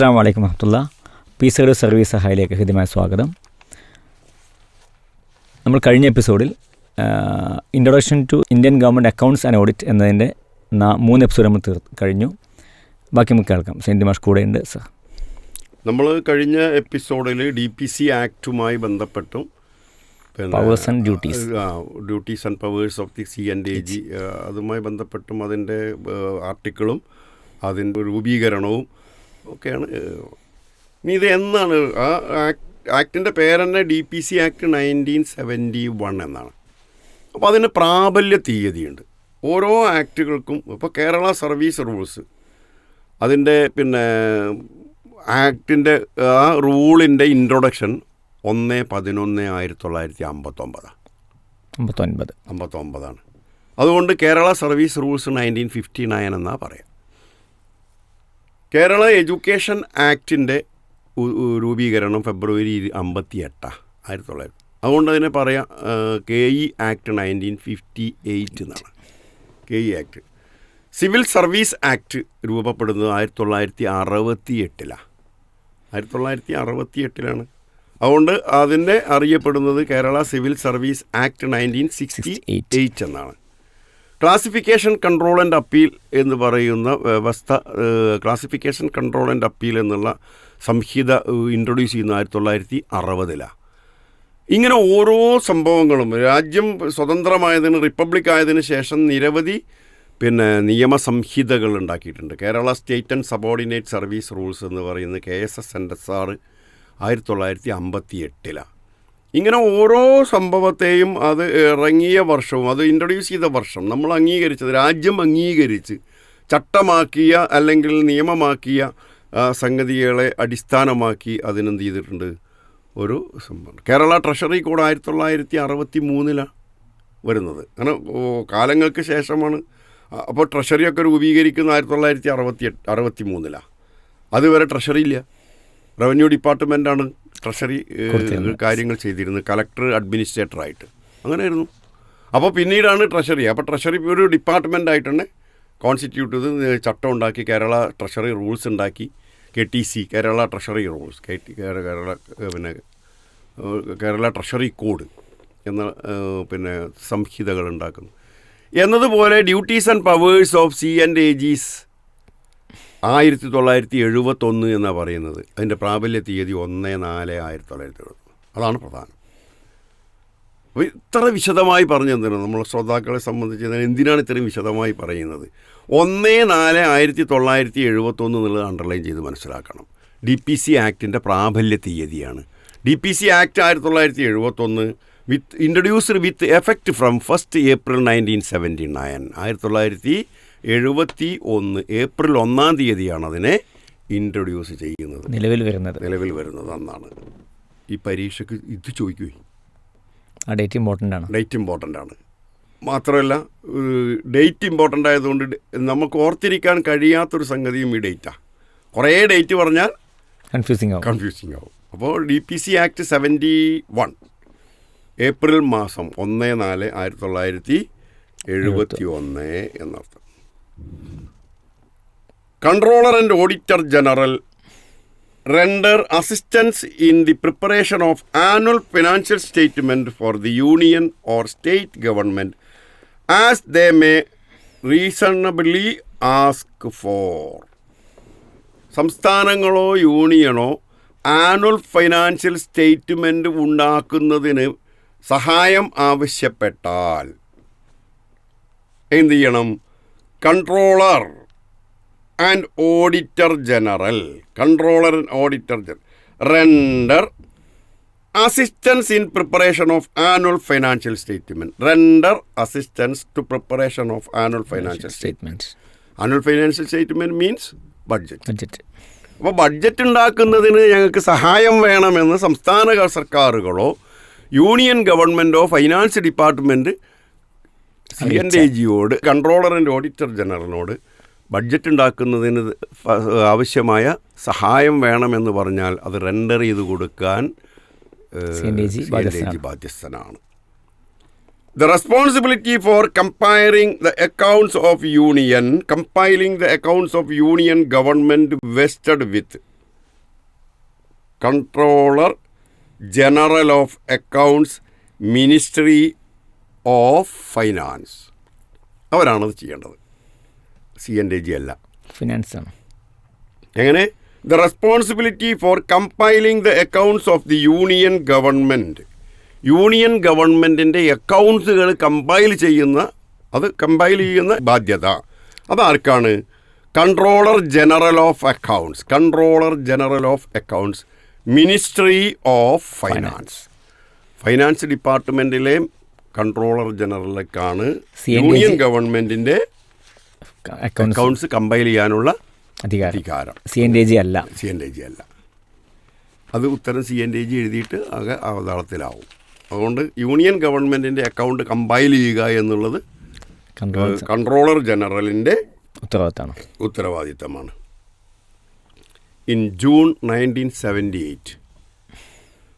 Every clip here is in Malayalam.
അസ്സാം വലൈക്കും വഹമുല്ല പീസയുടെ സർവീസ് സഹായിലേക്ക് ഹൃദ്യമായ സ്വാഗതം. നമ്മൾ കഴിഞ്ഞ എപ്പിസോഡിൽ introduction to Indian government accounts and audit എന്നതിന്റെ നാ- മൂന്ന് എപ്പിസോഡ് നമ്മൾ തീർ കഴിഞ്ഞു. ബാക്കി നമുക്ക് കേൾക്കാം. സെന്റ് മാഷ് കൂടെ ഉണ്ട് സർ. നമ്മൾ കഴിഞ്ഞ എപ്പിസോഡിൽ ഡി പി സി ആക്റ്റുമായി ബന്ധപ്പെട്ടും powers and duties. Duties and powers of the C and A G അതുമായി ബന്ധപ്പെട്ടും അതിന്റെ ആർട്ടിക്കിളും അതിന്റെ രൂപീകരണവും ഒക്കെയാണ്. ഇനി ഇത് എന്നാണ്? ആ ആക്ടിന്റെ പേരെന്നെ D P C act nineteen seventy one എന്നാണ്. അപ്പോൾ അതിന് പ്രാബല്യ തീയതിയുണ്ട്. ഓരോ ആക്റ്റുകൾക്കും ഇപ്പോൾ കേരള സർവീസ് റൂൾസ് അതിന്റെ പിന്നെ ആക്ടിന്റെ ആ റൂളിന്റെ ഇൻട്രൊഡക്ഷൻ ഒന്ന് പതിനൊന്ന് ആയിരത്തി തൊള്ളായിരത്തി അമ്പത്തൊമ്പതാണ് അമ്പത്തൊൻപത്. അമ്പത്തൊമ്പതാണ്. അതുകൊണ്ട് Kerala service rules nineteen fifty nine എന്നാണ് പറയാം. കേരള എഡ്യൂക്കേഷൻ ആക്ടിന്റെ രൂപീകരണം ഫെബ്രുവരി അമ്പത്തി എട്ടാണ് ആയിരത്തി തൊള്ളായിരത്തി അതുകൊണ്ട് അതിനെ പറയാം K E act nineteen fifty eight എന്നാണ്. K E act. Civil service act രൂപപ്പെടുന്നത് ആയിരത്തി തൊള്ളായിരത്തി അറുപത്തി എട്ടിലാണ് ആയിരത്തി തൊള്ളായിരത്തി അറുപത്തി എട്ടിലാണ് അതുകൊണ്ട് അതിന്റെ അറിയപ്പെടുന്നത് Kerala civil service act nineteen sixty eight എന്നാണ്. ക്ലാസിഫിക്കേഷൻ കൺട്രോൾ ആൻഡ് അപ്പീൽ എന്ന് പറയുന്ന വ്യവസ്ഥ ക്ലാസിഫിക്കേഷൻ കൺട്രോൾ ആൻഡ് അപ്പീൽ എന്നുള്ള സംഹിത ഇൻട്രൊഡ്യൂസ് ചെയ്യുന്ന ആയിരത്തി തൊള്ളായിരത്തി അറുപതിലാണ് ഇങ്ങനെ ഓരോ സംഭവങ്ങളും രാജ്യം സ്വതന്ത്രമായതിന് റിപ്പബ്ലിക് ആയതിന് ശേഷം നിരവധി പിന്നെ നിയമസംഹിതകൾ ഉണ്ടാക്കിയിട്ടുണ്ട്. Kerala state and subordinate service rules എന്ന് പറയുന്ന K S S N S R ആയിരത്തി തൊള്ളായിരത്തി അമ്പത്തി എട്ടിലാണ് ഇങ്ങനെ ഓരോ സംഭവത്തെയും അത് ഇറങ്ങിയ വർഷവും അത് ഇൻട്രൊഡ്യൂസ് ചെയ്ത വർഷം നമ്മൾ അംഗീകരിച്ചത് രാജ്യം അംഗീകരിച്ച് ചട്ടമാക്കിയ അല്ലെങ്കിൽ നിയമമാക്കിയ സംഗതികളെ അടിസ്ഥാനമാക്കി അതിനെന്ത് ചെയ്തിട്ടുണ്ട്? ഒരു സംഭവം. കേരള ട്രഷറി കോഡ് ആയിരത്തി തൊള്ളായിരത്തി അറുപത്തി മൂന്നിലാണ് വരുന്നത്. അങ്ങനെ കാലങ്ങൾക്ക് ശേഷമാണ്. അപ്പോൾ ട്രഷറിയൊക്കെ രൂപീകരിക്കുന്ന ആയിരത്തി തൊള്ളായിരത്തി അറുപത്തി എട്ട് അറുപത്തി മൂന്നിലാണ് അതുവരെ ട്രഷറി ഇല്ല. റവന്യൂ ഡിപ്പാർട്ട്മെന്റാണ് ട്രഷറി കാര്യങ്ങൾ ചെയ്തിരുന്നത് കളക്ടർ അഡ്മിനിസ്ട്രേറ്ററായിട്ട്. അങ്ങനെയായിരുന്നു. അപ്പോൾ പിന്നീടാണ് ട്രഷറി. അപ്പോൾ ട്രഷറി ഒരു ഡിപ്പാർട്ട്മെന്റ് ആയിട്ട് തന്നെ കോൺസ്റ്റിറ്റ്യൂട്ട് ചെയ്ത് ചട്ടം ഉണ്ടാക്കി കേരള ട്രഷറി റൂൾസ് ഉണ്ടാക്കി. K T C Kerala treasury rules K T Kerala പിന്നെ കേരള ട്രഷറി കോഡ് എന്ന പിന്നെ സംഹിതകൾ ഉണ്ടാക്കുന്നു. എന്നതുപോലെ duties and powers of C and A G's ആയിരത്തി തൊള്ളായിരത്തി എഴുപത്തൊന്ന് എന്നാണ് പറയുന്നത്. അതിന്റെ പ്രാബല്യ തീയതി ഒന്ന് നാല് ആയിരത്തി തൊള്ളായിരത്തി എഴുപത്തി അതാണ് പ്രധാനം. അപ്പോൾ ഇത്ര വിശദമായി പറഞ്ഞു തന്നിരുന്നു. നമ്മൾ ശ്രോതാക്കളെ സംബന്ധിച്ച് എന്തിനാണ് ഇത്രയും വിശദമായി പറയുന്നത്? ഒന്ന് നാല് ആയിരത്തി തൊള്ളായിരത്തി എഴുപത്തൊന്ന് എന്നുള്ളത് അണ്ടർലൈൻ ചെയ്ത് മനസ്സിലാക്കണം. ഡി പി സി ആക്ടിന്റെ പ്രാബല്യ തീയതിയാണ്. ഡി പി സി ആക്ട് ആയിരത്തി തൊള്ളായിരത്തി എഴുപത്തൊന്ന് with introduced with effect from first April nineteen seventy nine ആയിരത്തി തൊള്ളായിരത്തി എഴുപത്തി ഒന്ന് ഏപ്രിൽ ഒന്നാം തീയതിയാണ് അതിനെ ഇൻട്രൊഡ്യൂസ് ചെയ്യുന്നത്. നിലവിൽ വരുന്നത്. നിലവിൽ വരുന്നത് അന്നാണ്. ഈ പരീക്ഷയ്ക്ക് ഇത് ചോദിക്കുകയും ആ ഡേറ്റ് ഇമ്പോർട്ടന്റ് ആണ്. ഡേറ്റ് ഇമ്പോർട്ടന്റ് ആണ്. മാത്രമല്ല ഡേറ്റ് ഇമ്പോർട്ടന്റ് ആയതുകൊണ്ട് നമുക്ക് ഓർത്തിരിക്കാൻ കഴിയാത്തൊരു സംഗതിയും ഈ ഡേറ്റാണ് കുറേ ഡേറ്റ് പറഞ്ഞാൽ കൺഫ്യൂസിങ് ആവും. കൺഫ്യൂസിങ് ആവും. അപ്പോൾ D P C act seventy one April മാസം ഒന്ന് നാല് ആയിരത്തി തൊള്ളായിരത്തി എഴുപത്തി ഒന്ന് എന്നർത്ഥം. Controller and auditor general render assistance in the preparation of annual financial statement for the union or state government as they may reasonably ask for സംസ്ഥാനങ്ങളോ യൂണിയനോ ആനുവൽ ഫൈനാൻഷ്യൽ സ്റ്റേറ്റ്മെന്റ് ഉണ്ടാക്കുന്നതിന് സഹായം ആവശ്യപ്പെട്ടാൽ എന്ത് ചെയ്യണം controller and auditor general. Controller and auditor general. Render assistance in preparation of annual financial statement render assistance to preparation of annual financial statement annual financial statement means budget. Budget. അപ്പോൾ ബഡ്ജറ്റ് ഉണ്ടാക്കുന്നതിന് ഞങ്ങൾക്ക് സഹായം വേണമെന്ന് സംസ്ഥാന സർക്കാരുകളോ union ഗവൺമെന്റോ finance department C N D ജിയോട് controller and auditor ജനറലിനോട് ബഡ്ജറ്റ് ഉണ്ടാക്കുന്നതിന് ആവശ്യമായ സഹായം വേണമെന്ന് പറഞ്ഞാൽ അത് റെൻഡർ ചെയ്ത് കൊടുക്കാൻ ബാധ്യസ്ഥനാണ്. The responsibility for compiling the accounts of union compiling the accounts of union government vested with controller general of accounts ministry of finance അവരാണത് ചെയ്യേണ്ടത്. സി എൻ ഡി ജി അല്ല. ഫിനാൻസ് ആണ്. എങ്ങനെ? The responsibility for compiling the accounts of the union government union ഗവൺമെന്റിന്റെ അക്കൗണ്ട്സുകൾ കമ്പൈൽ ചെയ്യുന്ന അത് കമ്പൈൽ ചെയ്യുന്ന ബാധ്യത. അതാർക്കാണ്? Controller general of accounts controller general of accounts ministry of finance finance ഡിപ്പാർട്ട്മെന്റിലെ controller ജനറലിലേക്കാണ് യൂണിയൻ ഗവൺമെന്റിന്റെ അക്കൗണ്ട്സ് കമ്പൈൽ ചെയ്യാനുള്ള അധികാരം. സി എൻ ഡി ജി അല്ല. സി എൻ ഡി ജി അല്ല. അത് ഉത്തരം സി എൻ ഡി ജി എഴുതിയിട്ട് ആകെ അവതാളത്തിലാവും. അതുകൊണ്ട് യൂണിയൻ ഗവൺമെന്റിന്റെ അക്കൗണ്ട് കമ്പൈൽ ചെയ്യുക എന്നുള്ളത് കൺട്രോളർ ജനറലിന്റെ ഉത്തരവാദിത്തമാണ്. ഉത്തരവാദിത്തമാണ്. In June nineteen seventy eight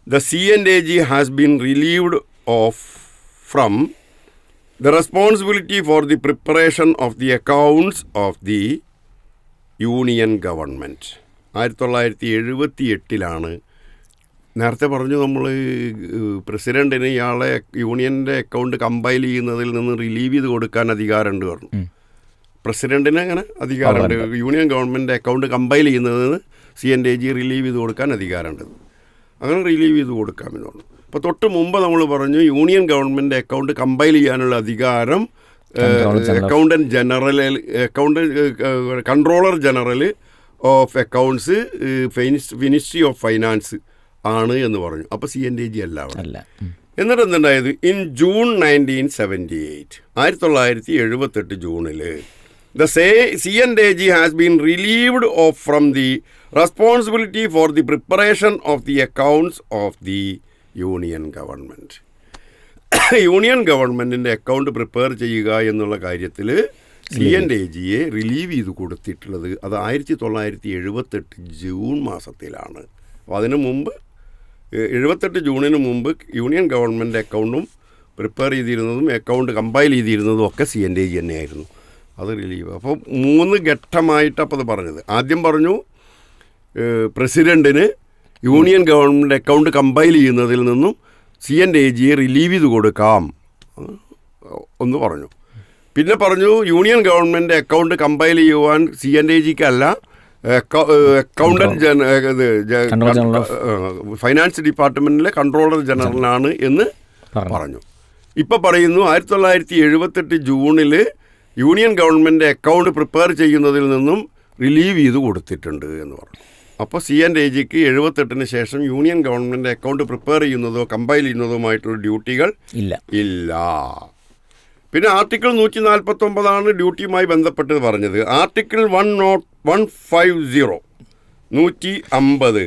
the C N A G has been relieved of from the responsibility for the preparation of the accounts of the union government ആയിരത്തി തൊള്ളായിരത്തി എഴുപത്തി എട്ടിലാണ് നേരത്തെ പറഞ്ഞു നമ്മൾ പ്രസിഡന്റിന് ഇയാളെ യൂണിയന്റെ അക്കൗണ്ട് കമ്പൈൽ ചെയ്യുന്നതിൽ നിന്ന് റിലീവ് ചെയ്ത് കൊടുക്കാൻ അധികാരമുണ്ട് പറഞ്ഞു. പ്രസിഡന്റിന് അങ്ങനെ അധികാരമുണ്ട്. യൂണിയൻ ഗവൺമെന്റ് അക്കൗണ്ട് കമ്പൈൽ ചെയ്യുന്നതിന് C N D G relieve ചെയ്ത് കൊടുക്കാൻ അധികാരമുണ്ട്. അങ്ങനെ റിലീവ് ചെയ്ത് കൊടുക്കാമെന്ന് പറഞ്ഞു. അപ്പോൾ തൊട്ട് മുമ്പ് നമ്മൾ പറഞ്ഞു യൂണിയൻ ഗവൺമെന്റ് അക്കൗണ്ട് കമ്പൈൽ ചെയ്യാനുള്ള അധികാരം accountant general account controller general of accounts ministry of finance ആണ് എന്ന് പറഞ്ഞു. അപ്പോൾ സി എൻ ഡി ജി അല്ല. എന്നിട്ട് എന്തുണ്ടായത്? In June nineteen seventy eight ആയിരത്തി തൊള്ളായിരത്തി എഴുപത്തെട്ട് ജൂണിൽ the said C N D G has been relieved of from the responsibility for the preparation of the accounts of the union government union ഗവൺമെന്റിന്റെ അക്കൗണ്ട് പ്രിപ്പയർ ചെയ്യുക എന്നുള്ള കാര്യത്തിൽ സി എൻ ഡെ ജിയെ റിലീവ് ചെയ്ത് കൊടുത്തിട്ടുള്ളത് അത് ആയിരത്തി തൊള്ളായിരത്തി എഴുപത്തെട്ട് ജൂൺ മാസത്തിലാണ്. അപ്പോൾ അതിനു മുമ്പ് എഴുപത്തെട്ട് ജൂണിന് മുമ്പ് യൂണിയൻ ഗവൺമെന്റ് അക്കൗണ്ടും പ്രിപ്പയർ ചെയ്തിരുന്നതും അക്കൗണ്ട് കമ്പൈൽ ചെയ്തിരുന്നതും ഒക്കെ സി എൻ ഡി ജി തന്നെയായിരുന്നു. അത് റിലീവ്. അപ്പോൾ മൂന്ന് ഘട്ടമായിട്ട് അപ്പോൾ അത് പറഞ്ഞത്. ആദ്യം പറഞ്ഞു പ്രസിഡന്റിന് യൂണിയൻ ഗവൺമെന്റ് അക്കൗണ്ട് കമ്പൈൽ ചെയ്യുന്നതിൽ നിന്നും സി എൻ ഡി ജിയെ റിലീവ് ചെയ്ത് കൊടുക്കാം. ഒന്ന് പറഞ്ഞു. പിന്നെ പറഞ്ഞു യൂണിയൻ ഗവൺമെന്റ് അക്കൗണ്ട് കമ്പൈൽ ചെയ്യുവാൻ സി എൻ ഡി ജിക്കല്ല അക്കൗണ്ടന്റ് ജന ഇത് ജ- Controller General of- uh finance department controller ജനറലാണ് എന്ന് പറഞ്ഞു. പറഞ്ഞു. ഇപ്പം പറയുന്നു ആയിരത്തി തൊള്ളായിരത്തി എഴുപത്തെട്ട് ജൂണിൽ യൂണിയൻ ഗവൺമെന്റ് അക്കൗണ്ട് പ്രിപ്പയർ ചെയ്യുന്നതിൽ നിന്നും റിലീവ് ചെയ്ത് കൊടുത്തിട്ടുണ്ട് എന്ന് പറഞ്ഞു. അപ്പോൾ സി എൻ ഡി ജിക്ക് എഴുപത്തെട്ടിന് ശേഷം യൂണിയൻ ഗവൺമെന്റ് അക്കൗണ്ട് പ്രിപ്പയർ ചെയ്യുന്നതോ കമ്പൈൽ ചെയ്യുന്നതുമായിട്ടുള്ള ഡ്യൂട്ടികൾ ഇല്ല. ഇല്ല. പിന്നെ ആർട്ടിക്കിൾ നൂറ്റി നാൽപ്പത്തി ഒമ്പതാണ് ഡ്യൂട്ടിയുമായി ബന്ധപ്പെട്ട് പറഞ്ഞത്. Article one nought one five zero നൂറ്റി അമ്പത്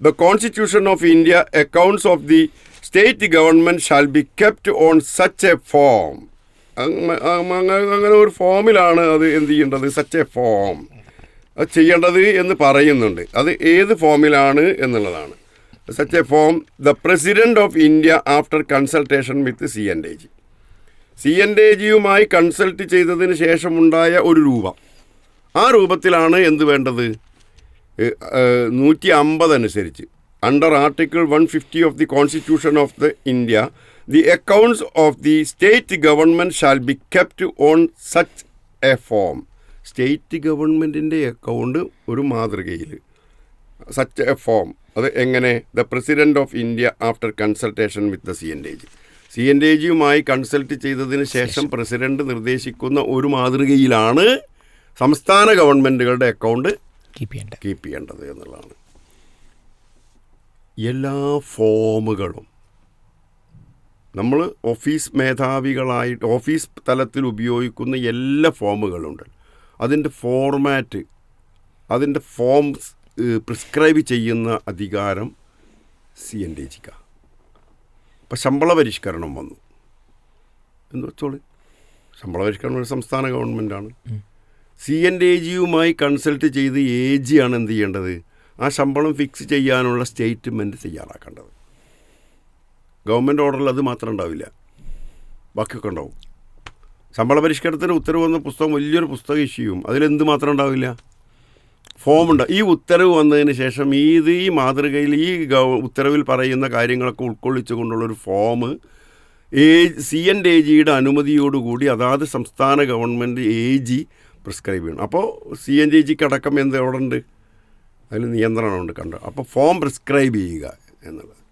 the constitution of India accounts of the state government shall be kept on such a form. അങ്ങനെ ഒരു ഫോമിലാണ് അത് എന്ത് ചെയ്യേണ്ടത്? Such a form. അത് ചെയ്യേണ്ടത് എന്ന് പറയുന്നുണ്ട്. അത് ഏത് ഫോമിലാണ് എന്നുള്ളതാണ്. Such a form the president of India after consultation with C N D G C N D ജിയുമായി consult ചെയ്തതിന് ശേഷമുണ്ടായ ഒരു രൂപം. ആ രൂപത്തിലാണ് എന്ത് വേണ്ടത്? നൂറ്റി അമ്പത് അനുസരിച്ച്. Under article one fifty of the constitution of the India the accounts of the state government shall be kept on such a form state ഗവൺമെന്റിന്റെ അക്കൗണ്ട് ഒരു മാതൃകയിൽ. സച്ച് എ ഫോം അത് എങ്ങനെ? The president of India after consultation with the C N D G C N D ജിയുമായി consult ചെയ്തതിന് ശേഷം പ്രസിഡന്റ് നിർദ്ദേശിക്കുന്ന ഒരു മാതൃകയിലാണ് സംസ്ഥാന ഗവൺമെന്റുകളുടെ അക്കൗണ്ട് കീപ്പ് ചെയ്യേണ്ടത്. കീപ്പ് ചെയ്യേണ്ടത് എന്നുള്ളതാണ്. എല്ലാ ഫോമുകളും നമ്മൾ ഓഫീസ് മേധാവികളായിട്ട് ഓഫീസ് തലത്തിൽ ഉപയോഗിക്കുന്ന എല്ലാ ഫോമുകളുണ്ട്. അതിന്റെ ഫോർമാറ്റ് അതിന്റെ ഫോംസ് പ്രിസ്ക്രൈബ് ചെയ്യുന്ന അധികാരം സി എൻ ഡി ജിക്ക ഇപ്പം ശമ്പള പരിഷ്കരണം വന്നു. എന്ന് വെച്ചോളൂ. ശമ്പള പരിഷ്കരണം ഒരു സംസ്ഥാന ഗവൺമെന്റാണ്. സി എൻ ഡി ജിയുമായി കൺസൾട്ട് ചെയ്ത് എ ജിയാണ് എന്ത് ചെയ്യേണ്ടത്? ആ ശമ്പളം ഫിക്സ് ചെയ്യാനുള്ള സ്റ്റേറ്റ്മെന്റ് തയ്യാറാക്കേണ്ടത്. ഗവൺമെന്റ് ഓർഡറിൽ അത് മാത്രം ഉണ്ടാവില്ല. ബാക്കിയൊക്കെ ഉണ്ടാവും. ശമ്പള പരിഷ്കരണത്തിന് ഉത്തരവ് വന്ന പുസ്തകം വലിയൊരു പുസ്തകം ചെയ്യും. അതിലെന്ത് മാത്രം ഉണ്ടാവില്ല? ഫോമുണ്ട് ഈ ഉത്തരവ് വന്നതിന് ശേഷം ഈ ഇത് ഈ മാതൃകയിൽ ഈ ഉത്തരവിൽ പറയുന്ന കാര്യങ്ങളൊക്കെ ഉൾക്കൊള്ളിച്ചുകൊണ്ടുള്ള ഒരു form A C N A ജിയുടെ അനുമതിയോടുകൂടി അതാത് സംസ്ഥാന ഗവൺമെന്റ് എ ജി പ്രിസ്ക്രൈബ് ചെയ്യണം. അപ്പോൾ സി എൻ ജി ജിക്ക് അടക്കം എന്ത് എവിടെ ഉണ്ട്? അതിൽ നിയന്ത്രണമുണ്ട് കണ്ടോ? അപ്പോൾ ഫോം പ്രിസ്ക്രൈബ് ചെയ്യുക എന്നുള്ളത്.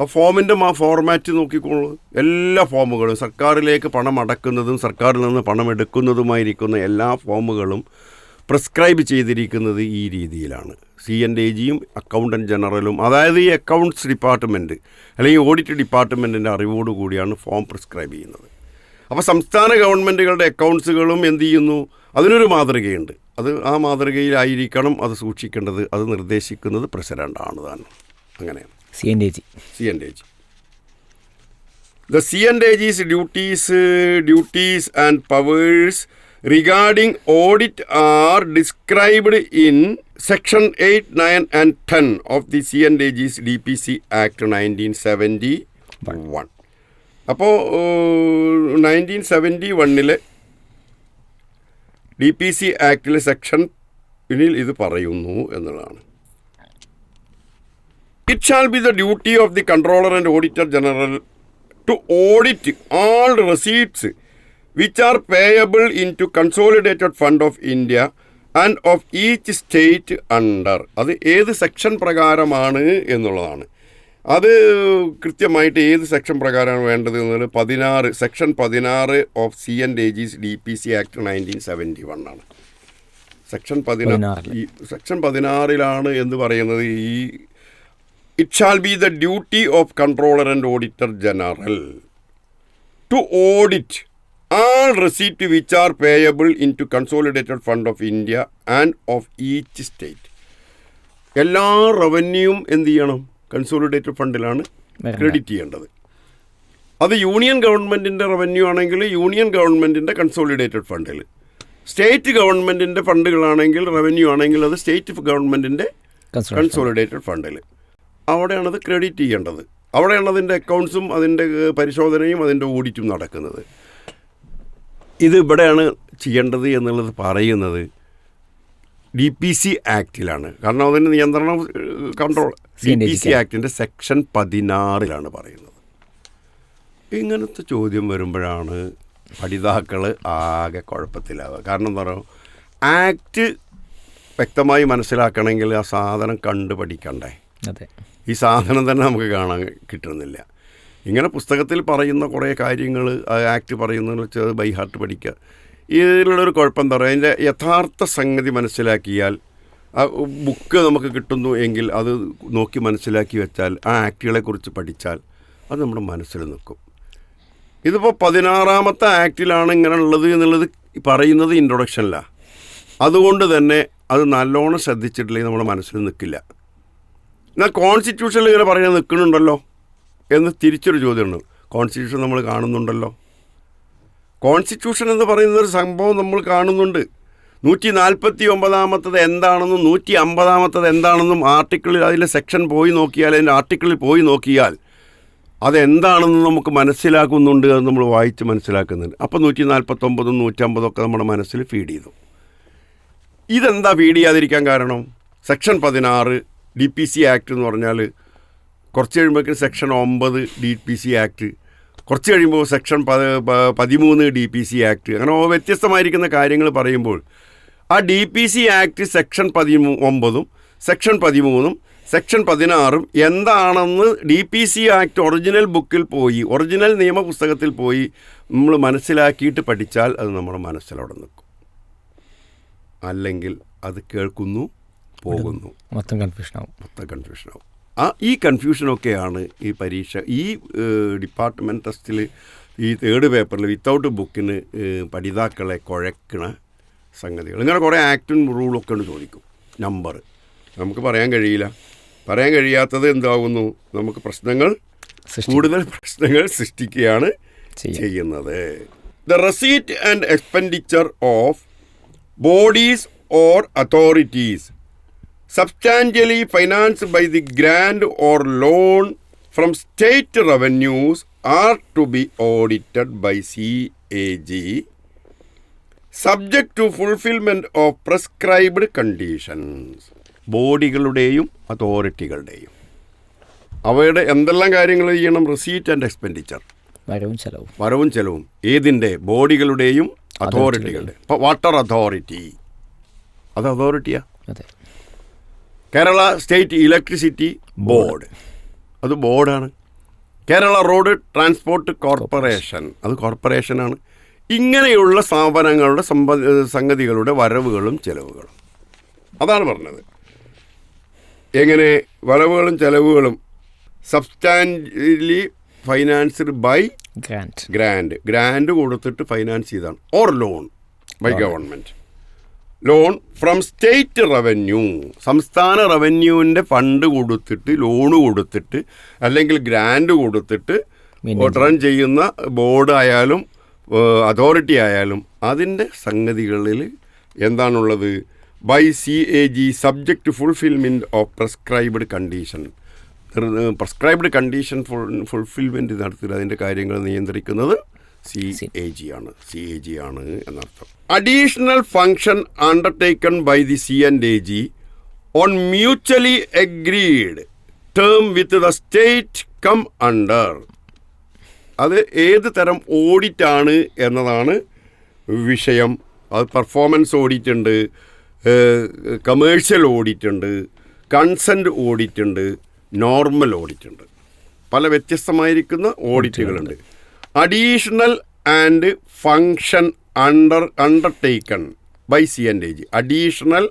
ആ ഫോമിന്റെ ആ ഫോർമാറ്റ് നോക്കിക്കോളൂ. എല്ലാ ഫോമുകളും സർക്കാരിലേക്ക് പണം അടക്കുന്നതും സർക്കാരിൽ നിന്ന് പണം എടുക്കുന്നതുമായിരിക്കുന്ന എല്ലാ ഫോമുകളും പ്രിസ്ക്രൈബ് ചെയ്തിരിക്കുന്നത് ഈ രീതിയിലാണ്. സി എൻ ഡി ജിയും അക്കൗണ്ടന്റ് ജനറലും അതായത് ഈ അക്കൗണ്ട്സ് ഡിപ്പാർട്ട്മെന്റ് അല്ലെങ്കിൽ ഓഡിറ്റ് ഡിപ്പാർട്ട്മെന്റിന്റെ അറിവോട് കൂടിയാണ് ഫോം പ്രിസ്ക്രൈബ് ചെയ്യുന്നത്. അപ്പോൾ സംസ്ഥാന ഗവൺമെന്റുകളുടെ അക്കൗണ്ട്സുകളും എന്ത് ചെയ്യുന്നു? അതിനൊരു മാതൃകയുണ്ട്. അത് ആ മാതൃകയിലായിരിക്കണം അത് സൂക്ഷിക്കേണ്ടത് അത് നിർദ്ദേശിക്കുന്നത് പ്രസിഡന്റാണ് താൻ. അങ്ങനെയാണ് C N D G C N G The CNDG's duties, uh, duties and powers regarding audit are described in Section 8, 9 and 10 of the CNDG's DPC Act 1971. അപ്പോൾ നയന്റീൻ സെവന്റി വണ്ണിലെ ഡി പി സി ആക്ടിലെ സെക്ഷനിൽ ഇത് പറയുന്നു എന്നുള്ളതാണ് It be the duty of the controller and auditor general to audit all receipts which are payable into consolidated fund of India and of each state under അത് ഏത് സെക്ഷൻ പ്രകാരമാണ് എന്നുള്ളതാണ്. അത് കൃത്യമായിട്ട് ഏത് സെക്ഷൻ പ്രകാരമാണ് വേണ്ടത് എന്നുള്ളത് പതിനാറ് സെക്ഷൻ പതിനാറ് of C N D G's D P C act nineteen seventy one ആണ് സെക്ഷൻ പതിനാറ് സെക്ഷൻ പതിനാറിലാണ് എന്ന് പറയുന്നത് ഈ it shall be the duty of controller and auditor general to audit all receipt which are payable into consolidated fund of India and of each state എല്ലാ റവന്യൂവും എന്ത് ചെയ്യണം? കൺസോളിഡേറ്റഡ് ഫണ്ടിലാണ് ക്രെഡിറ്റ് ചെയ്യേണ്ടത്. അത് യൂണിയൻ ഗവൺമെന്റിന്റെ റവന്യൂ ആണെങ്കിൽ യൂണിയൻ ഗവൺമെന്റിന്റെ കൺസോളിഡേറ്റഡ് ഫണ്ടിൽ സ്റ്റേറ്റ് ഗവൺമെന്റിന്റെ ഫണ്ടുകളാണെങ്കിൽ റവന്യൂ ആണെങ്കിൽ അത് സ്റ്റേറ്റ് ഗവൺമെന്റിന്റെ കൺസോളിഡേറ്റഡ് ഫണ്ടിൽ അവിടെയാണ് അത് ക്രെഡിറ്റ് ചെയ്യേണ്ടത്. അവിടെയാണ് അതിന്റെ അക്കൗണ്ട്സും അതിന്റെ പരിശോധനയും അതിന്റെ ഓഡിറ്റും നടക്കുന്നത്. ഇത് ഇവിടെയാണ് ചെയ്യേണ്ടത് എന്നുള്ളത് പറയുന്നത് ഡി പി സി ആക്റ്റിലാണ് കാരണം അതിന് നിയന്ത്രണം കൺട്രോൾ ഡി പി സി ആക്ടിന്റെ സെക്ഷൻ പതിനാറിലാണ് പറയുന്നത്. ഇങ്ങനത്തെ ചോദ്യം വരുമ്പോഴാണ് പഠിതാക്കൾ ആകെ കുഴപ്പത്തിലാവുക. കാരണം എന്താ പറയുക ആക്ട് വ്യക്തമായി മനസ്സിലാക്കണമെങ്കിൽ ആ സാധനം കണ്ട് പഠിക്കണ്ടേ അതെ. ഈ സാധനം തന്നെ നമുക്ക് കാണാൻ കിട്ടുന്നില്ല. ഇങ്ങനെ പുസ്തകത്തിൽ പറയുന്ന കുറേ കാര്യങ്ങൾ ആക്ട് പറയുന്നതെന്ന് വെച്ചാൽ ബൈ ഹാർട്ട് പഠിക്കുക. ഇതിലുള്ളൊരു കുഴപ്പം എന്താ പറയുക? അതിന്റെ യഥാർത്ഥ സംഗതി മനസ്സിലാക്കിയാൽ ആ ബുക്ക് നമുക്ക് കിട്ടുന്നു എങ്കിൽ അത് നോക്കി മനസ്സിലാക്കി വെച്ചാൽ ആ ആക്ടുകളെക്കുറിച്ച് പഠിച്ചാൽ അത് നമ്മുടെ മനസ്സിൽ നിൽക്കും. ഇതിപ്പോൾ പതിനാറാമത്തെ ആക്റ്റിലാണ് ഇങ്ങനെ ഉള്ളത് എന്നുള്ളത് പറയുന്നത് ഇൻട്രൊഡക്ഷനിലാണ് അതുകൊണ്ട് തന്നെ അത് നല്ലോണം ശ്രദ്ധിച്ചിട്ടില്ലെങ്കിൽ നമ്മുടെ മനസ്സിൽ നിൽക്കില്ല. എന്നാൽ കോൺസ്റ്റിറ്റ്യൂഷനിൽ ഇങ്ങനെ പറയാൻ നിൽക്കുന്നുണ്ടല്ലോ എന്ന് തിരിച്ചൊരു ചോദ്യമുണ്ട്. കോൺസ്റ്റിറ്റ്യൂഷൻ നമ്മൾ കാണുന്നുണ്ടല്ലോ. കോൺസ്റ്റിറ്റ്യൂഷൻ എന്ന് പറയുന്ന ഒരു സംഭവം നമ്മൾ കാണുന്നുണ്ട്. നൂറ്റി നാൽപ്പത്തി ഒമ്പതാമത്തത് എന്താണെന്നും നൂറ്റി അമ്പതാമത്തത് എന്താണെന്നും ആർട്ടിക്കിളിൽ അതിന്റെ സെക്ഷൻ പോയി നോക്കിയാൽ അതിന്റെ ആർട്ടിക്കിളിൽ പോയി നോക്കിയാൽ അതെന്താണെന്ന് നമുക്ക് മനസ്സിലാക്കുന്നുണ്ട് അത് നമ്മൾ വായിച്ച് മനസ്സിലാക്കുന്നുണ്ട്. അപ്പോൾ നൂറ്റി നാൽപ്പത്തൊമ്പതും നൂറ്റമ്പതും ഒക്കെ നമ്മുടെ മനസ്സിൽ ഫീഡ് ചെയ്തു. ഇതെന്താ ഫീഡ് ചെയ്യാതിരിക്കാൻ കാരണം? സെക്ഷൻ പതിനാറ് ഡി പി സി ആക്ട് എന്ന് പറഞ്ഞാൽ കുറച്ച് കഴിയുമ്പോഴേക്കും സെക്ഷൻ ഒമ്പത് ഡി പി സി ആക്ട് കുറച്ച് കഴിയുമ്പോൾ സെക്ഷൻ പതിമൂന്ന് ഡി പി സി ആക്ട് അങ്ങനെ വ്യത്യസ്തമായിരിക്കുന്ന കാര്യങ്ങൾ പറയുമ്പോൾ ആ D P C act section പതിമൂ ഒമ്പതും സെക്ഷൻ പതിമൂന്നും സെക്ഷൻ പതിനാറും എന്താണെന്ന് D P C act original ബുക്കിൽ പോയി ഒറിജിനൽ നിയമപുസ്തകത്തിൽ പോയി നമ്മൾ മനസ്സിലാക്കിയിട്ട് പഠിച്ചാൽ അത് നമ്മുടെ മനസ്സിലവിടെ നിൽക്കും. അല്ലെങ്കിൽ അത് കേൾക്കുന്നു പോകുന്നു. മൊത്തം കൺഫ്യൂഷനാവും. മൊത്തം കൺഫ്യൂഷനാവും. ആ ഈ കൺഫ്യൂഷനൊക്കെയാണ് ഈ പരീക്ഷ. ഈ ഡിപ്പാർട്ട്മെന്റ് ടെസ്റ്റിൽ ഈ തേർഡ് പേപ്പറിൽ വിത്തൗട്ട് ബുക്കിന് പഠിതാക്കളെ കുഴക്കണ സംഗതികൾ. ഇങ്ങനെ കുറേ ആക്റ്റും റൂളൊക്കെ ഉണ്ട് ചോദിക്കും. നമ്പർ നമുക്ക് പറയാൻ കഴിയില്ല. പറയാൻ കഴിയാത്തത് എന്താകുന്നു നമുക്ക് പ്രശ്നങ്ങൾ കൂടുതൽ പ്രശ്നങ്ങൾ സൃഷ്ടിക്കുകയാണ് ചെയ്യും. ചെയ്യുന്നത്. The receipt and expenditure of bodies or authorities substantially the grant or loan from state revenues are to be audited by C A G subject to fulfilment of prescribed conditions ബോഡികളുടെയും അതോറിറ്റികളുടെയും അവയുടെ എന്തെല്ലാം കാര്യങ്ങൾ ചെയ്യണം? റിസീറ്റ് ആൻഡ് എക്സ്പെൻഡിച്ചർ വരവും ചെലവും. വരവും ചെലവും. ഏതിന്റെ? ബോഡികളുടെയും അതോറിറ്റികളുടെ ഇപ്പോൾ വാട്ടർ അതോറിറ്റി അത് അതോറിറ്റിയാ അതെ. Kerala state electricity board. അത് ബോർഡാണ്. Kerala road transport corporation. അത് കോർപ്പറേഷനാണ്. ഇങ്ങനെയുള്ള സ്ഥാപനങ്ങളുടെ സമ്പ സംഗതികളുടെ വരവുകളും ചെലവുകളും. അതാണ് പറഞ്ഞത്. എങ്ങനെ വരവുകളും ചെലവുകളും substantially financed by grant grant grant കൊടുത്തിട്ട് ഫൈനാൻസ് ചെയ്താണ്. Or loan by government loan from state revenue സംസ്ഥാന റവന്യൂവിന്റെ ഫണ്ട് കൊടുത്തിട്ട് ലോണ് കൊടുത്തിട്ട് അല്ലെങ്കിൽ ഗ്രാൻഡ് കൊടുത്തിട്ട് റൺ ചെയ്യുന്ന ബോർഡ് ആയാലും അതോറിറ്റി ആയാലും അതിന്റെ സംഗതികളിൽ എന്താണുള്ളത്? By C A G subject fulfilment of prescribed condition prescribed condition full fulfilment നടത്തി അതിന്റെ കാര്യങ്ങൾ നിയന്ത്രിക്കുന്നത് സി എ ജി ആണ്. സി എ ജി ആണ് എന്നർത്ഥം. Additional function undertaken by the C and A G on mutually agreed term with the state come under അത് ഏത് തരം ഓഡിറ്റ് ആണ് എന്നതാണ് വിഷയം. അത് പെർഫോമൻസ് ഓഡിറ്റ് ഉണ്ട് കമേഴ്ഷ്യൽ ഓഡിറ്റ് ഉണ്ട് കൺസെന്റ് ഓഡിറ്റ് ഉണ്ട് നോർമൽ ഓഡിറ്റ് ഉണ്ട്. പല വ്യത്യസ്തമായിരിക്കുന്ന ഓഡിറ്റുകളുണ്ട് additional and function under undertaken by C and A G additional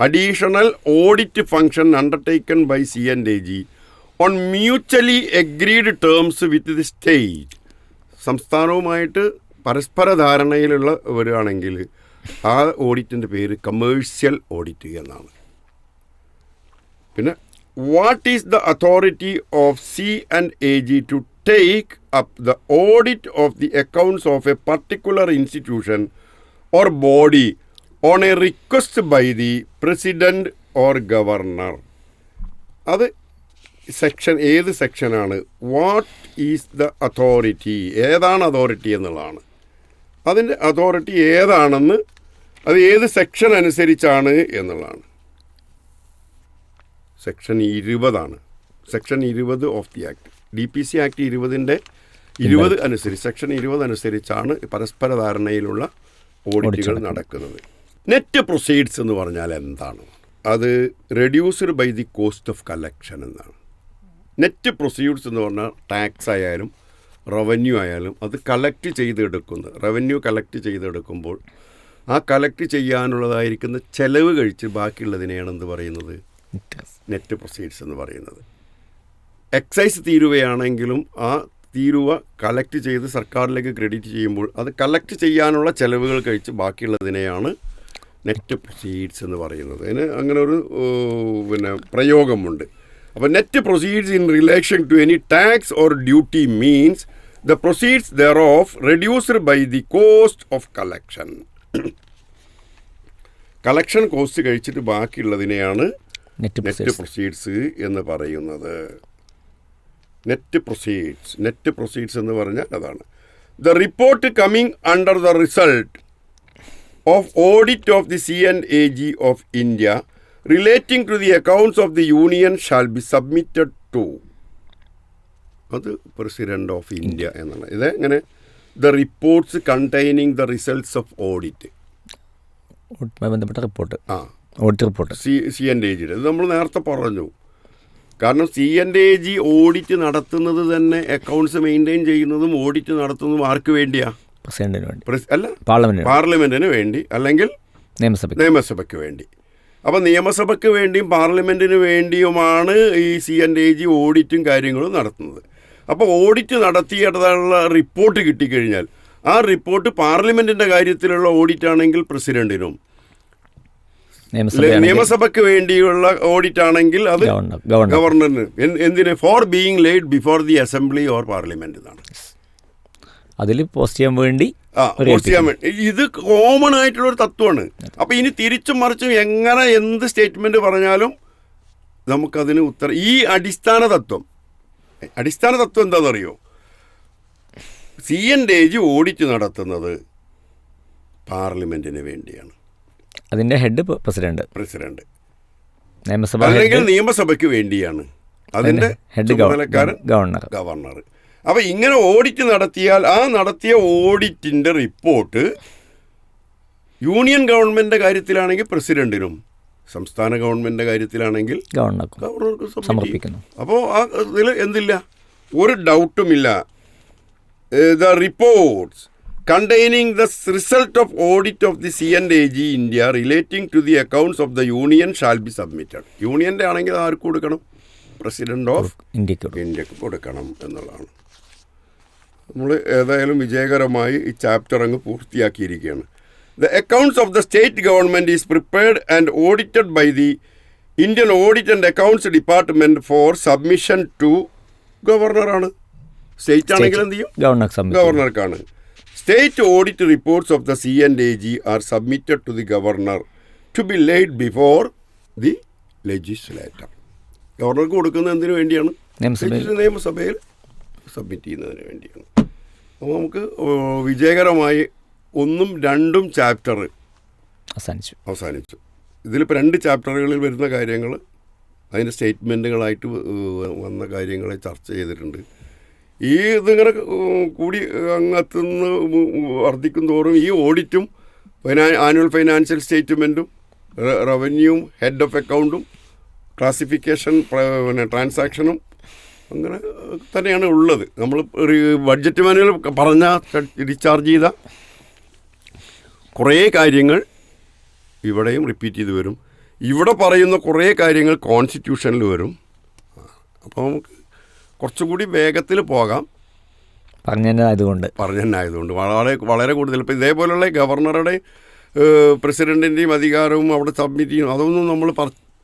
additional audit function undertaken by C and G on mutually agreed terms with the state സംസ്ഥാനവുമായിട്ട് പരസ്പര ധാരണയിലുള്ള വരികയാണെങ്കിൽ ആ ഓഡിറ്റിന്റെ പേര് കമേഴ്ഷ്യൽ ഓഡിറ്റ് എന്നാണ്. പിന്നെ what is the authority of C and A G to take up the audit of the accounts of a particular institution or body on a request by the president or governor അത് സെക്ഷൻ ഏത് സെക്ഷനാണ് വാട്ട് ഈസ് ദ അതോറിറ്റി ഏതാണ് അതോറിറ്റി എന്നുള്ളതാണ്. അതിന്റെ അതോറിറ്റി ഏതാണെന്ന് അത് ഏത് സെക്ഷൻ അനുസരിച്ചാണ് എന്നുള്ളതാണ്. സെക്ഷൻ ഇരുപതാണ്. സെക്ഷൻ ഇരുപത് of the act D P C act ഇരുപതിന്റെ ഇരുപത് അനുസരിച്ച് സെക്ഷൻ ഇരുപത് അനുസരിച്ചാണ് പരസ്പര ധാരണയിലുള്ള ഓഡിറ്റുകൾ നടക്കുന്നത്. നെറ്റ് പ്രൊസീഡ്സ് എന്ന് പറഞ്ഞാൽ എന്താണ്? അത് reduced by the cost of collection എന്നാണ്. നെറ്റ് പ്രൊസീഡ്സ് എന്ന് പറഞ്ഞാൽ ടാക്സ് ആയാലും റവന്യൂ ആയാലും അത് കളക്ട് ചെയ്തെടുക്കുന്നത് റവന്യൂ കളക്ട് ചെയ്തെടുക്കുമ്പോൾ ആ കളക്ട് ചെയ്യാനുള്ളതായിരിക്കുന്ന ചെലവ് കഴിച്ച് ബാക്കിയുള്ളതിനെയാണ് എന്ത് പറയുന്നത്? നെറ്റ് പ്രൊസീഡ്സ് എന്ന് പറയുന്നത്. എക്സൈസ് തീരുവയാണെങ്കിലും ആ തീരുവ കളക്ട് ചെയ്ത് സർക്കാരിലേക്ക് ക്രെഡിറ്റ് ചെയ്യുമ്പോൾ അത് കളക്ട് ചെയ്യാനുള്ള ചെലവുകൾ കഴിച്ച് ബാക്കിയുള്ളതിനെയാണ് നെറ്റ് പ്രൊസീഡ്സ് എന്ന് പറയുന്നത്. അതിന് അങ്ങനെ ഒരു പിന്നെ പ്രയോഗമുണ്ട്. അപ്പോൾ net proceeds in relation to any tax or duty means the proceeds thereof reduced by the cost of collection collection cost കഴിച്ചിട്ട് ബാക്കിയുള്ളതിനെയാണ് നെറ്റ് നെറ്റ് പ്രൊസീഡ്സ് എന്ന് പറയുന്നത്. നെറ്റ് പ്രൊസീഡ്സ് നെറ്റ് പ്രൊസീഡ്സ് എന്ന് പറഞ്ഞാൽ അതാണ്. The report coming under the result of audit of the C and A G of India relating to the accounts of the union shall be submitted to അത് പ്രസിഡന്റ് ഓഫ് ഇന്ത്യ എന്നാണ്. ഇത് എങ്ങനെ? The reports containing the results of audit ബന്ധപ്പെട്ട റിപ്പോർട്ട് ആ. Audit report C C N A ജിയുടെ ഇത് നമ്മൾ നേരത്തെ പറഞ്ഞു. കാരണം C N A G audit നടത്തുന്നത് തന്നെ അക്കൗണ്ട്സ് മെയിന്റെയിൻ ചെയ്യുന്നതും ഓഡിറ്റ് നടത്തുന്നതും ആർക്ക് വേണ്ടിയാ? പ്രസിഡന്റിന് വേണ്ടി. അല്ല അല്ല പാർലമെന്റിന് വേണ്ടി. അല്ലെങ്കിൽ നിയമസഭ നിയമസഭയ്ക്ക് വേണ്ടി. അപ്പോൾ നിയമസഭയ്ക്ക് വേണ്ടിയും പാർലമെന്റിന് വേണ്ടിയുമാണ് ഈ സി എൻ എ ജി ഓഡിറ്റും കാര്യങ്ങളും നടത്തുന്നത്. അപ്പോൾ ഓഡിറ്റ് നടത്തിയിട്ടുള്ള റിപ്പോർട്ട് കിട്ടിക്കഴിഞ്ഞാൽ ആ റിപ്പോർട്ട് പാർലമെന്റിന്റെ കാര്യത്തിലുള്ള ഓഡിറ്റ് ആണെങ്കിൽ പ്രസിഡന്റിനും നിയമസഭയ്ക്ക് വേണ്ടിയുള്ള ഓഡിറ്റ് ആണെങ്കിൽ അത് ഗവർണറിന്. എന്ത്- എന്തിന്? For being laid before the assembly or parliament എന്നാണ്. അതിൽ പോസ്റ്റ് ചെയ്യാൻ വേണ്ടി പോസ്റ്റ് ചെയ്യാൻ വേണ്ടി. ഇത് കോമൺ ആയിട്ടുള്ള ഒരു തത്വമാണ് അപ്പൊ ഇനി തിരിച്ചും മറിച്ചും എങ്ങനെ എന്ത് സ്റ്റേറ്റ്മെന്റ് പറഞ്ഞാലും നമുക്കതിന് ഉത്തരം. ഈ അടിസ്ഥാന തത്വം അടിസ്ഥാന തത്വം എന്താണെന്നറിയോ? സി എൻ ഡേജ് ഓഡിറ്റ് നടത്തുന്നത് പാർലമെന്റിന് വേണ്ടിയാണ്. അതിന്റെ ഹെഡ് പ്രസിഡന്റ് പ്രസിഡന്റ് നിയമസഭ അല്ലെങ്കിൽ നിയമസഭയ്ക്ക് വേണ്ടിയാണ്. അതിന്റെ ഹെഡ് ഗവർണർ. ഗവർണർ. അപ്പോൾ ഇങ്ങനെ ഓഡിറ്റ് നടത്തിയാൽ ആ നടത്തിയ ഓഡിറ്റിന്റെ റിപ്പോർട്ട് യൂണിയൻ ഗവൺമെന്റിന്റെ കാര്യത്തിലാണെങ്കിൽ പ്രസിഡന്റിനും സംസ്ഥാന ഗവൺമെന്റിന്റെ കാര്യത്തിലാണെങ്കിൽ ഗവർണർക്കും ഗവർണർക്ക് സമർപ്പിക്കുന്നു. അപ്പോൾ ആ ഇതിൽ എന്തില്ല? ഒരു ഡൗട്ടുമില്ല the reports containing the result of audit of the C and A G India relating to the accounts of the union shall be submitted യൂണിയന്റെ ആണെങ്കിൽ ആർക്ക് കൊടുക്കണം? പ്രസിഡന്റ് ഓഫ് ഇന്ത്യയ്ക്ക്. ഇന്ത്യയ്ക്ക് കൊടുക്കണം എന്നുള്ളതാണ്. നമ്മൾ ഏതായാലും വിജയകരമായി ഈ ചാപ്റ്റർ അങ്ങ് പൂർത്തിയാക്കിയിരിക്കുകയാണ്. The accounts of the state government is prepared and audited by the Indian audit and accounts department for submission to ഗവർണറാണ് state ആണെങ്കിൽ എന്ത് ചെയ്യും? ഗവർണർക്കാണ് state audit reports of the C N A G are submitted to the governor to be laid before the legislator ഗവർണർക്ക് കൊടുക്കുന്നത് എന്തിനു വേണ്ടിയാണ്? നിയമസഭയിൽ. സബ്മിറ്റ് ചെയ്യുന്നതിന് വേണ്ടിയാണ്. അപ്പോൾ നമുക്ക് വിജയകരമായി ഒന്നും രണ്ടും ചാപ്റ്റർ അവസാനിച്ചു. അവസാനിച്ചു. ഇതിലിപ്പോൾ രണ്ട് ചാപ്റ്ററുകളിൽ വരുന്ന കാര്യങ്ങൾ അതിന്റെ സ്റ്റേറ്റ്മെന്റുകളായിട്ട് വന്ന കാര്യങ്ങളെ ചർച്ച ചെയ്തിട്ടുണ്ട്. ഈ ഇതിങ്ങനെ കൂടി അങ്ങത്തുനിന്ന് വർദ്ധിക്കും തോറും ഈ ഓഡിറ്റും ഫൈനാ ആനുവൽ ഫൈനാൻഷ്യൽ സ്റ്റേറ്റ്മെന്റും റവന്യൂവും ഹെഡ് ഓഫ് അക്കൗണ്ടും ക്ലാസിഫിക്കേഷൻ പിന്നെ ട്രാൻസാക്ഷനും അങ്ങനെ തന്നെയാണ് ഉള്ളത്. നമ്മൾ ബഡ്ജറ്റ് മാനുവൽ പറഞ്ഞ റീചാർജ് ചെയ്ത കുറേ കാര്യങ്ങൾ ഇവിടെയും റിപ്പീറ്റ് ചെയ്ത് വരും. ഇവിടെ പറയുന്ന കുറേ കാര്യങ്ങൾ കോൺസ്റ്റിറ്റ്യൂഷനിൽ വരും. അപ്പോൾ നമുക്ക് കുറച്ചുകൂടി വേഗത്തിൽ പോകാം. പറഞ്ഞതായതുകൊണ്ട് പറഞ്ഞായതുകൊണ്ട് വളരെ വളരെ കൂടുതൽ. ഇപ്പോൾ ഇതേപോലെയുള്ള ഗവർണറുടെ പ്രസിഡന്റിന്റെയും അധികാരവും അവിടെ സബ്മിറ്റ് ചെയ്യും അതൊന്നും നമ്മൾ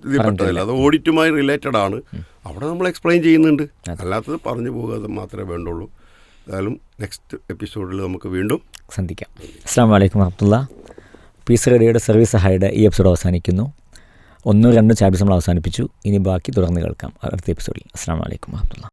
ഇതിൽപ്പെട്ടതല്ല അത് ഓഡിറ്റുമായി റിലേറ്റഡ് ആണ്. അവിടെ നമ്മൾ എക്സ്പ്ലെയിൻ ചെയ്യുന്നുണ്ട്. അല്ലാത്തത് പറഞ്ഞു പോകുക മാത്രമേ വേണ്ടുള്ളൂ. എന്തായാലും നെക്സ്റ്റ് എപ്പിസോഡിൽ നമുക്ക് വീണ്ടും സന്ധിക്കാം. അസ്സാം വലൈക്കും അബ്ദുള്ള പീസ് റേഡിയോയുടെ സർവീസ് സഹായിയുടെ ഈ എപ്പിസോഡ് അവസാനിക്കുന്നു. ഒന്നും രണ്ടും ചാപ്റ്റേഴ്സ് നമ്മൾ അവസാനിപ്പിച്ചു. ഇനി ബാക്കി തുടർന്ന് കേൾക്കാം. അടുത്ത എപ്പിസോഡിൽ. അസ്സാം വലൈക്കും വറഹമുല്ല